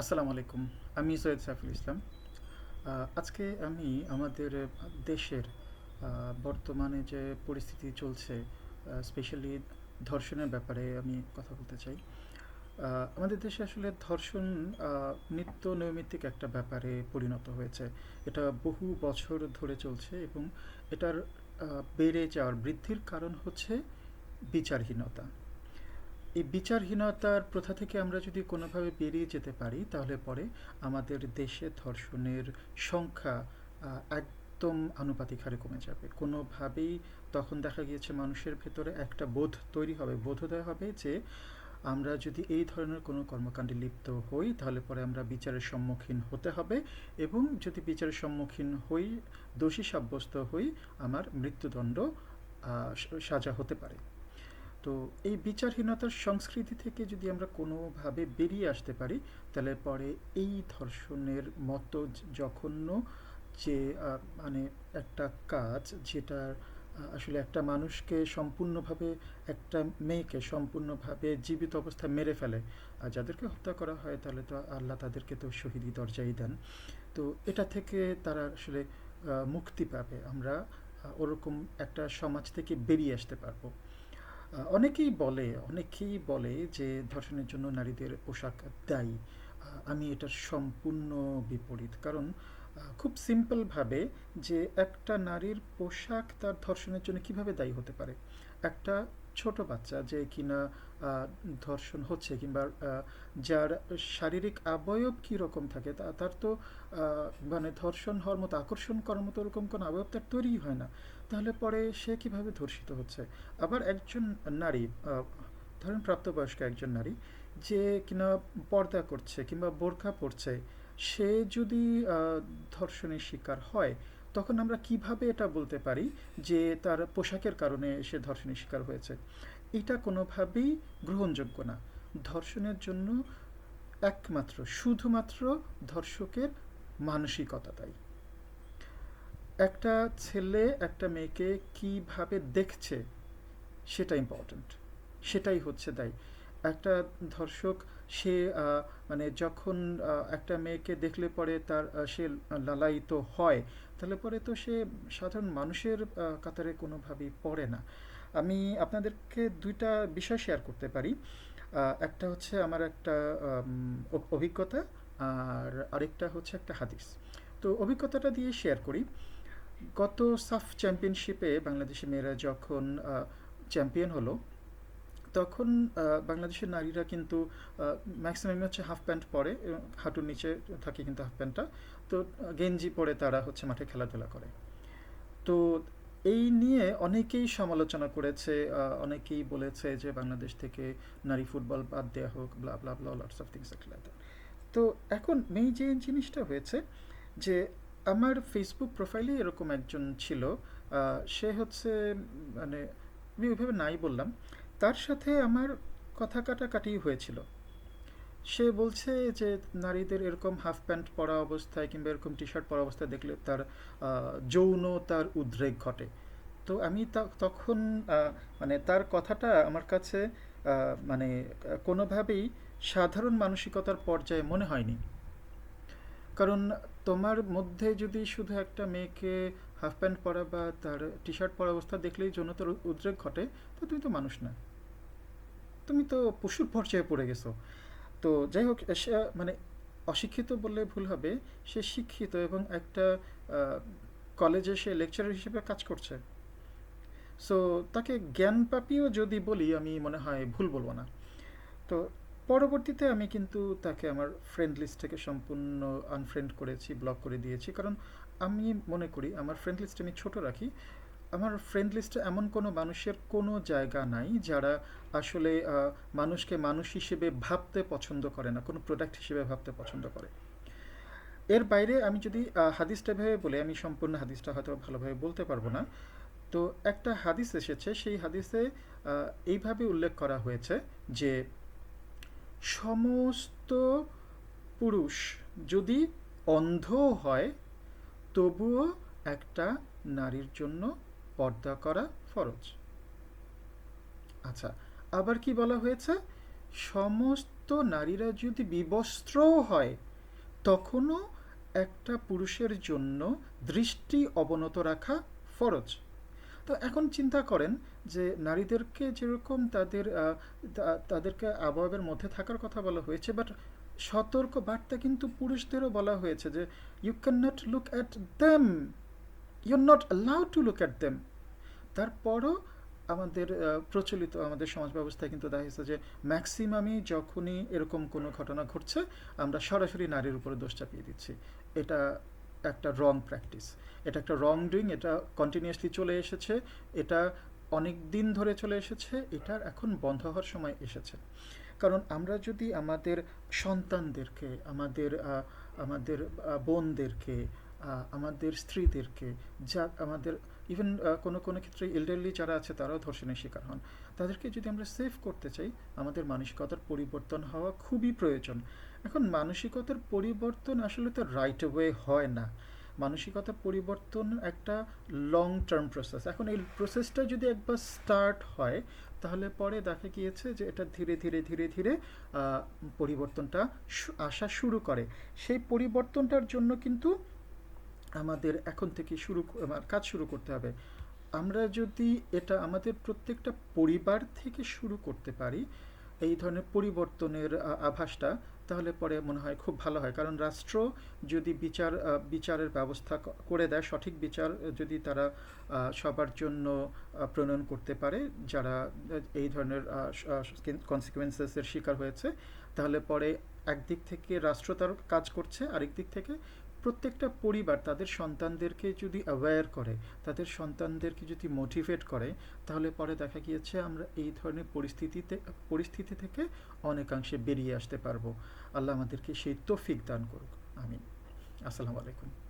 আসসালামু আলাইকুম, আমি সৈয়দ সাইফুল ইসলাম। আজকে আমি আমাদের দেশের বর্তমানে যে পরিস্থিতি চলছে স্পেশালি ধর্ষণের ব্যাপারে আমি কথা বলতে চাই। আমাদের দেশে আসলে ধর্ষণ নিত্য নৈমিত্তিক একটা ব্যাপারে পরিণত হয়েছে। এটা বহু বছর ধরে চলছে এবং এটার বেড়ে যাওয়ার বৃদ্ধির কারণ হচ্ছে বিচারহীনতা। এই বিচারহীনতার প্রথা থেকে আমরা যদি কোনোভাবে বেরিয়ে যেতে পারি, তাহলে পরে আমাদের দেশে ধর্ষণের সংখ্যা একদম আনুপাতিক হারে কমে যাবে। কোনোভাবেই তখন দেখা গিয়েছে মানুষের ভেতরে একটা বোধ তৈরি হবে, বোধোদয় হবে যে আমরা যদি এই ধরনের কোনো কর্মকাণ্ডে লিপ্ত হই, তাহলে পরে আমরা বিচারের সম্মুখীন হতে হবে এবং যদি বিচারের সম্মুখীন হই, দোষী সাব্যস্ত হই, আমার মৃত্যুদণ্ড সাজা হতে পারে। তো এই বিচারহীনতার সংস্কৃতি থেকে যদি আমরা কোনোভাবে বেরিয়ে আসতে পারি, তাহলে পরে এই ধর্ষণের মতো জঘন্য যে মানে একটা কাজ, যেটা আসলে একটা মানুষকে সম্পূর্ণভাবে, একটা মেয়েকে সম্পূর্ণভাবে জীবিত অবস্থায় মেরে ফেলে। আর যাদেরকে হত্যা করা হয়, তাহলে তো আল্লাহ তাদেরকে তো শহীদি দরজাই দেন। তো এটা থেকে তারা আসলে মুক্তি পাবে। আমরা ওরকম একটা সমাজ থেকে বেরিয়ে আসতে পারব। অনেকেই বলে অনেকেই বলে যে ধর্ষণের জন্য নারীদের পোশাক দায়ী। আমি এটার সম্পূর্ণ বিপরীত। কারণ খুব সিম্পলভাবে যে একটা নারীর পোশাক তার ধর্ষণের জন্য কীভাবে দায়ী হতে পারে? একটা ছোট বাচ্চা যে কিনা ধর্ষণ হচ্ছে কিংবা যার শারীরিক অবয়ব কী রকম থাকে, তা, তার তো মানে ধর্ষণ হওয়ার মতো, আকর্ষণ করার মতো ওরকম কোনো অবয়ব তার তৈরি হয় না। তাহলে পরে সে কীভাবে ধর্ষিত হচ্ছে? আবার একজন নারী ধরেন প্রাপ্তবয়স্ক একজন নারী, যে কিনা পর্দা করছে কিংবা বোরখা পরছে, সে যদি ধর্ষণের শিকার হয় তখন আমরা কীভাবে এটা বলতে পারি যে তার পোশাকের কারণে সে ধর্ষণের শিকার হয়েছে? এটা কোনোভাবেই গ্রহণযোগ্য না। ধর্ষণের জন্য একমাত্র, শুধুমাত্র ধর্ষকের মানসিকতা দায়ী একটা ছেলে, একটা মেয়েকে কীভাবে দেখছে সেটা ইম্পর্ট্যান্ট সেটাই হচ্ছে দায়ী। একটা ধর্ষক সে মানে যখন একটা মেয়েকে দেখলে পরে তার সে লালায়িত হয়, তাহলে পরে তো সে সাধারণ মানুষের কাতারে কোনোভাবেই পড়ে না। আমি আপনাদেরকে দুইটা বিষয় শেয়ার করতে পারি। একটা হচ্ছে আমার একটা অভিজ্ঞতা, আর আরেকটা হচ্ছে একটা হাদিস। তো অভিজ্ঞতাটা দিয়ে শেয়ার করি। গত সাফ চ্যাম্পিয়নশিপে বাংলাদেশের মেয়েরা যখন চ্যাম্পিয়ন হলো তখন বাংলাদেশের নারীরা কিন্তু ম্যাক্সিমাম হচ্ছে হাফ প্যান্ট পরে হাঁটুর নিচে থাকে কিন্তু হাফ প্যান্টটা তো, গেঞ্জি পরে তারা হচ্ছে মাঠে খেলাধুলা করে। তো, এই নিয়ে অনেকেই সমালোচনা করেছে অনেকেই বলেছে যে বাংলাদেশ থেকে নারী ফুটবল বাদ দেওয়া হোক blah blah blah lots of things তো, এখন মেই যে জিনিসটা হয়েছে, যে আমার ফেসবুক প্রোফাইলে এরকম একজন ছিল সে হচ্ছে মানে আমি ওইভাবে নাই বললাম তার সাথে আমার কথা কাটাকাটি হয়েছিল। সে বলছে যে, নারীদের এরকম হাফ প্যান্ট পরা অবস্থায় কিংবা এরকম টি শার্ট পরা অবস্থায় দেখলে তার যৌন তার উদ্রেক ঘটে। তো আমি তখন মানে তার কথাটা আমার কাছে মানে কোনোভাবেই সাধারণ মানসিকতার পর্যায়ে মনে হয়নি। কারণ তোমার মধ্যে যদি শুধু একটা মেয়েকে হাফ প্যান্ট পরা বা তার টি শার্ট পরা অবস্থা দেখলেই যৌন তার উদ্রেক ঘটে, তো তুমি তো মানুষ না। তুমি তো পশুর পর্যায়ে পড়ে গেছো। তো যাই হোক মানে অশিক্ষিত বললে ভুল হবে, সে শিক্ষিত এবং একটা কলেজে সে লেকচারার হিসেবে কাজ করছে। সো তাকে জ্ঞান পাপিও যদি বলি, আমি মনে হয় ভুল বলব না। তো পরবর্তীতে আমি কিন্তু তাকে আমার ফ্রেন্ড লিস্ট থেকে সম্পূর্ণ আনফ্রেন্ড করেছি ব্লক করে দিয়েছি। কারণ আমি মনে করি, আমার ফ্রেন্ড লিস্ট আমি ছোট রাখি আমার ফ্রেন্ড লিস্টে এমন কোনো মানুষের কোনো জায়গা নাই যারা আসলে মানুষকে মানুষ হিসেবে ভাবতে পছন্দ করে না, কোনো প্রোডাক্ট হিসেবে ভাবতে পছন্দ করে। এর বাইরে আমি যদি হাদিসটা ভেবে বলে, আমি সম্পূর্ণ হাদিসটা হয়তো ভালোভাবে বলতে পারব না। তো একটা হাদিস এসেছে, সেই হাদিসে এইভাবে উল্লেখ করা হয়েছে যে সমস্ত পুরুষ যদি অন্ধ হয়, তবুও একটা নারীর জন্য পর্দা করা ফরজ। আচ্ছা আবার কি বলা হয়েছে? সমস্ত নারীরা যদি বিবস্ত্রও হয়, তখনও একটা পুরুষের জন্য দৃষ্টি অবনত রাখা ফরজ। তো এখন চিন্তা করেন যে নারীদেরকে যেরকম তাদের তাদেরকে আবহাওয়ার মধ্যে থাকার কথা বলা হয়েছে বাট সতর্ক বার্তা কিন্তু পুরুষদেরও বলা হয়েছে যে you can not look at them you not allowed to look at them তারপরও আমাদের প্রচলিত আমাদের সমাজ ব্যবস্থায় কিন্তু দেখা যাচ্ছে যে ম্যাক্সিমামই যখনই এরকম কোনো ঘটনা ঘটছে, আমরা সরাসরি নারীর উপরে দোষ চাপিয়ে দিচ্ছি। এটা একটা রং প্র্যাকটিস এটা একটা রং ডুইং এটা কন্টিনিউয়াসলি চলে এসেছে, এটা অনেক দিন ধরে চলে এসেছে, এটার এখন বন্ধ হওয়ার সময় এসেছে। কারণ আমরা যদি আমাদের সন্তানদেরকে, আমাদের আমাদের বোনদেরকে আমাদের স্ত্রীদেরকে, যা আমাদের ইভেন কোনো কোনো ক্ষেত্রে এল্ডারলি যারা আছে তারাও ধর্ষণের শিকার হন। তাদেরকে যদি আমরা সেভ করতে চাই, আমাদের মানসিকতার পরিবর্তন হওয়া খুবই প্রয়োজন। এখন মানসিকতার পরিবর্তন আসলে তো রাইট ওয়ে হয় না। মানসিকতার পরিবর্তন একটা লং টার্ম প্রসেস এখন এই প্রসেসটা যদি একবার স্টার্ট হয়, তাহলে পরে দেখা গিয়েছে যে এটা ধীরে ধীরে ধীরে ধীরে পরিবর্তনটা আসা শুরু করে। সেই পরিবর্তনটার জন্য কিন্তু আমাদের এখন থেকে শুরু কাজ শুরু করতে হবে। আমরা যদি এটা আমাদের প্রত্যেকটা পরিবার থেকে শুরু করতে পারি, এই ধরনের পরিবর্তনের আভাসটা, তাহলে পরে মনে হয় খুব ভালো হয়। কারণ রাষ্ট্র যদি বিচার বিচারের ব্যবস্থা করে দেয়, সঠিক বিচার যদি তারা সবার জন্য প্রণয়ন করতে পারে, যারা এই ধরনের কনসিকুয়েন্সেসের শিকার হয়েছে, তাহলে পরে একদিক থেকে রাষ্ট্র তার কাজ করছে আরেক দিক থেকে প্রত্যেকটা পরিবার তাদের সন্তানদেরকে যদি অ্যাওয়্যার করে, তাদের সন্তানদেরকে যদি মোটিভেট করে, তাহলে পরে দেখা গিয়েছে আমরা এই ধরনের পরিস্থিতিতে, পরিস্থিতি থেকে অনেকাংশে বেরিয়ে আসতে পারব। আল্লাহ আমাদেরকে সেই তৌফিক দান করুক। আমিন। আসসালামু আলাইকুম।